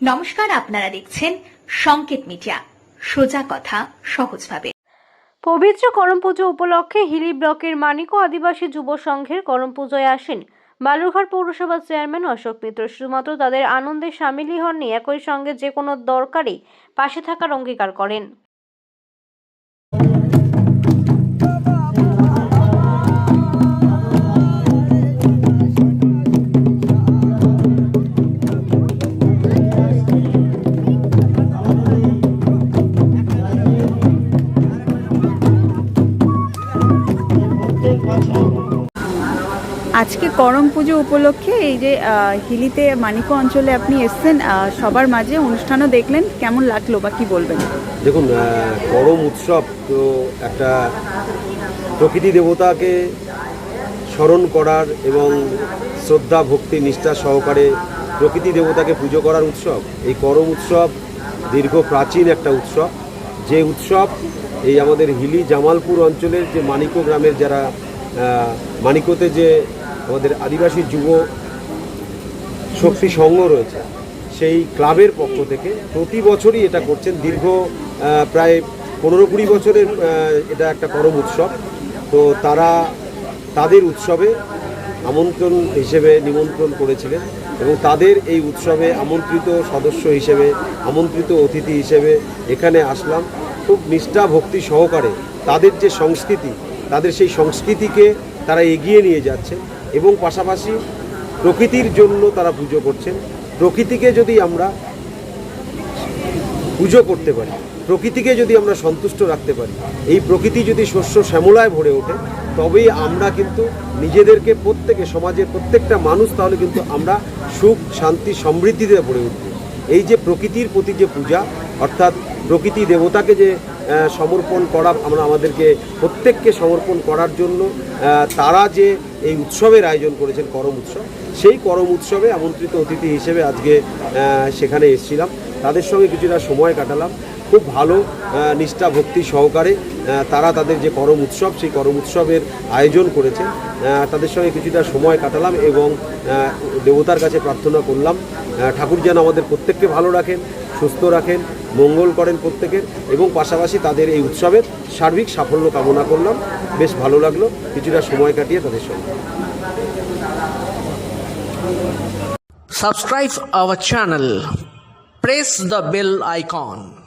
নমস্কার, আপনারা দেখছেন সংকেত মিডিয়া। সোজা কথা, সহজভাবে। পবিত্র করম পুজো উপলক্ষে হিলি ব্লকের মানিকো আদিবাসী যুব সংঘের করম পুজোয় আসেন বালুরঘাট পৌরসভার চেয়ারম্যান অশোক মিত্র। শুধুমাত্র তাদের আনন্দে সামিলই হননি, একই সঙ্গে যে কোনো দরকারে পাশে থাকার অঙ্গীকার করেন। আজকে করম পুজো উপলক্ষে এই যে হিলিতে মানিকো অঞ্চলে আপনি এসছেন সবার মাঝে অনুষ্ঠানও দেখলেন, কেমন লাগল বা কি বলবেন? দেখুন করম উৎসব তো একটা প্রকৃতি দেবতাকে স্মরণ করার এবং শ্রদ্ধা, ভক্তি, নিষ্ঠা সহকারে প্রকৃতি দেবতাকে পুজো করার উৎসব। এই করম উৎসব দীর্ঘ প্রাচীন একটা উৎসব। যে উৎসব এই আমাদের হিলি জামালপুর অঞ্চলের যে মানিকো গ্রামের যারা মানিকোতে যে আমাদের আদিবাসী যুব শক্তি সংঘ রয়েছে, সেই ক্লাবের পক্ষ থেকে প্রতি বছরই এটা করছেন। দীর্ঘ প্রায় পনেরো কুড়ি বছরের এটা একটা করম উৎসব। তো তারা তাদের উৎসবে আমন্ত্রণ হিসেবে নিমন্ত্রণ করেছিলেন এবং তাদের এই উৎসবে আমন্ত্রিত সদস্য হিসেবে, আমন্ত্রিত অতিথি হিসেবে এখানে আসলাম। খুব নিষ্ঠা, ভক্তি সহকারে তাদের যে সংস্কৃতি তাদের সেই সংস্কৃতিকে তারা এগিয়ে নিয়ে যাচ্ছেন এবং পাশাপাশি প্রকৃতির জন্য তারা পুজো করছেন। প্রকৃতিকে যদি আমরা পুজো করতে পারি, প্রকৃতিকে যদি আমরা সন্তুষ্ট রাখতে পারি, এই প্রকৃতি যদি শস্য শ্যামলায় ভরে ওঠে, তবেই আমরা কিন্তু নিজেদেরকে প্রত্যেকে, সমাজের প্রত্যেকটা মানুষ তাহলে কিন্তু আমরা সুখ, শান্তি, সমৃদ্ধিতে ভরে উঠব। এই যে প্রকৃতির প্রতি যে পূজা, অর্থাৎ প্রকৃতি দেবতাকে যে সমর্পণ করা আমরা আমাদেরকে প্রত্যেককে সমর্পণ করার জন্য তারা যে এই উৎসবের আয়োজন করেছেন করম উৎসব সেই করম উৎসবে আমন্ত্রিত অতিথি হিসেবে আজকে সেখানে এসেছিলাম। তাদের সঙ্গে কিছুটা সময় কাটালাম। খুব ভালো নিষ্ঠা ভক্তি সহকারে তারা তাদের যে করম উৎসব সেই করম উৎসবের আয়োজন করেছেন। আহ, তাদের সঙ্গে কিছুটা সময় কাটালাম এবং দেবতার কাছে প্রার্থনা করলাম। ঠাকুর যেন আমাদের প্রত্যেককে ভালো রাখেন সুস্থ রাখেন মঙ্গল করেন প্রত্যেকের এবং পাশাপাশি তাদের এই উৎসবের সার্বিক সাফল্য কামনা করলাম। বেশ ভালো লাগল। কিছুটা সময় কাটিয়ে তাদের সঙ্গে। Subscribe our channel press the bell icon.